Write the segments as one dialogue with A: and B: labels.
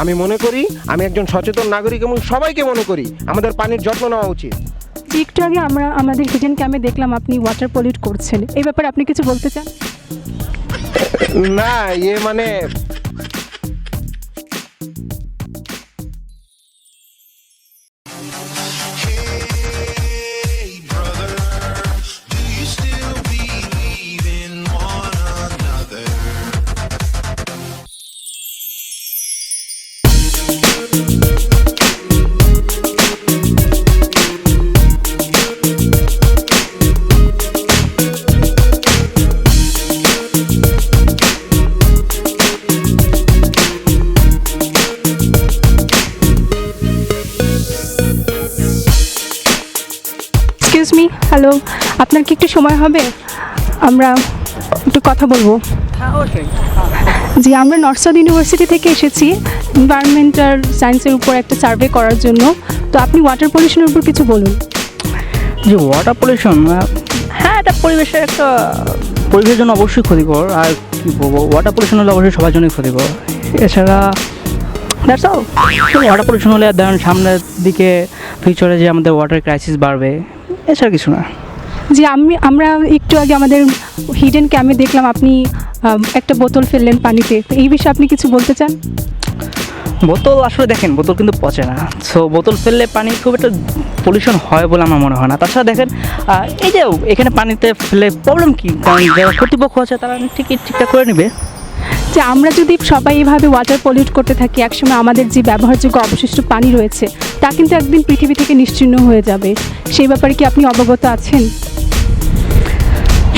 A: আমি মনে করি আমি একজন সচেতন নাগরিক এবং সবাইকে মনে করি আমাদের পানির যত্ন নেওয়া উচিত।
B: একটু আগে আমরা আমাদের হিডেন ক্যামে দেখলাম আপনি ওয়াটার পলিউট করছেন। এই ব্যাপারে আপনি কিছু বলতে চান?
A: না ইয়ে মানে
B: এক্সকিউজ মি হ্যালো আপনার কি একটু সময় হবে? আমরা একটু কথা বলব। জি আমরা নর্থ সাউথ ইউনিভার্সিটি থেকে এসেছি এনভায়রনমেন্টাল সায়েন্সের উপর একটা সার্ভে করার জন্য। তো আপনি ওয়াটার পলিউশনের উপর কিছু বলুন।
C: যে ওয়াটার পলিউশন হ্যাঁ এটা পরিবেশের একটা পরিবেশের জন্য অবশ্যই ক্ষতিকর আর কি বলব ওয়াটার পলিউশন হলে অবশ্যই সবার জন্যই ক্ষতিকর। এছাড়া দ্যাটস অল ওয়াটার পলিউশন হলে ধরেন সামনের দিকে ফিউচারে যে আমাদের ওয়াটার ক্রাইসিস বাড়বে এছাড়া কিছু না।
B: জি আমি আমরা একটু আগে আমাদের হিডেন ক্যামে দেখলাম আপনি একটা বোতল ফেললেন পানিতে। তো এই বিষয়ে আপনি কিছু বলতে চান?
C: বোতল আসলে দেখেন বোতল কিন্তু পচে না। সো বোতল ফেললে পানি খুব একটা পলিউশন হয় বলে আমার মনে হয় না। তাছাড়া দেখেন এই যে এখানে পানিতে ফেলে প্রবলেম কি? কারণ যারা কর্তৃপক্ষ আছে তারা ঠিকই ঠিকঠাক করে নেবে।
B: যে আমরা যদি সবাই এইভাবে ওয়াটার পলিউট করতে থাকি, একসময় আমাদের যে ব্যবহারযোগ্য অবশিষ্ট পানি রয়েছে, তা কিন্তু একদিন পৃথিবী থেকে নিশ্চিহ্ন হয়ে যাবে। সেই ব্যাপারে কি আপনি অবগত আছেন?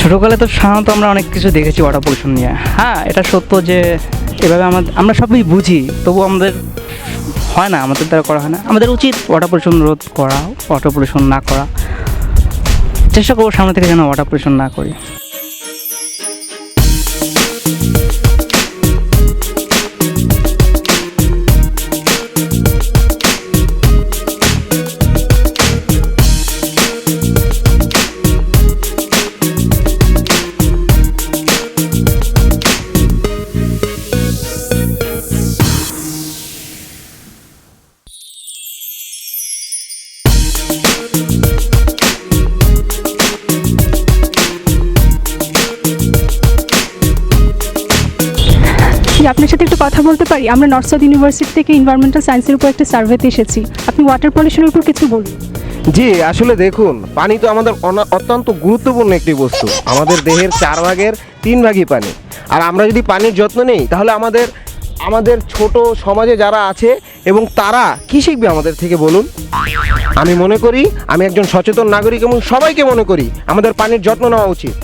C: ছোটোকালে তো সাধারণত আমরা অনেক কিছু দেখেছি ওয়াটার পলিউশন নিয়ে। হ্যাঁ এটা সত্য যে এভাবে আমাদের আমরা সবই বুঝি তবু আমাদের হয় না, আমাদের দ্বারা করা হয় না। আমাদের উচিত ওয়াটার পলিউশন রোধ করা ওয়াটার পলিউশন না করা। চেষ্টা করব সামনে থেকে যেন ওয়াটার পলিউশন না করি।
B: কথা বলতে পারি, আমরা নর্থ সাউথ ইউনিভার্সিটি থেকে এনভায়রনমেন্টাল সায়েন্সের উপর একটা সার্ভেতে এসেছি। আপনি ওয়াটার পলিউশনের উপর কিছু বলুন।
A: জি, আসলে দেখুন, পানি তো আমাদের অত্যন্ত গুরুত্বপূর্ণ একটি বস্তু। আমাদের দেহের চার ভাগের তিন ভাগই পানি। আর আমরা যদি পানির যত্ন নেই, তাহলে আমাদের আমাদের ছোট সমাজে যারা আছে এবং তারা কি শিখবে আমাদের থেকে বলুন? আমি মনে করি, আমি একজন সচেতন নাগরিক এবং সবাইকে মনে করি, আমাদের পানির যত্ন নেওয়া উচিত।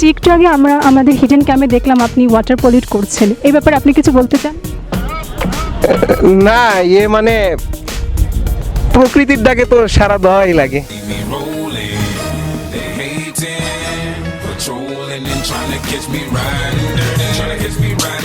B: যে একটু আগে আমরা আমাদের হিডেন ক্যামে দেখলাম আপনি ওয়াটার পলিউট করছেন এই ব্যাপারে আপনি কিছু বলতে চান
A: না ইয়ে মানে প্রকৃতির ডাকে তো সারা দেওয়াই লাগে
D: trying to catch me trying to catch me riding.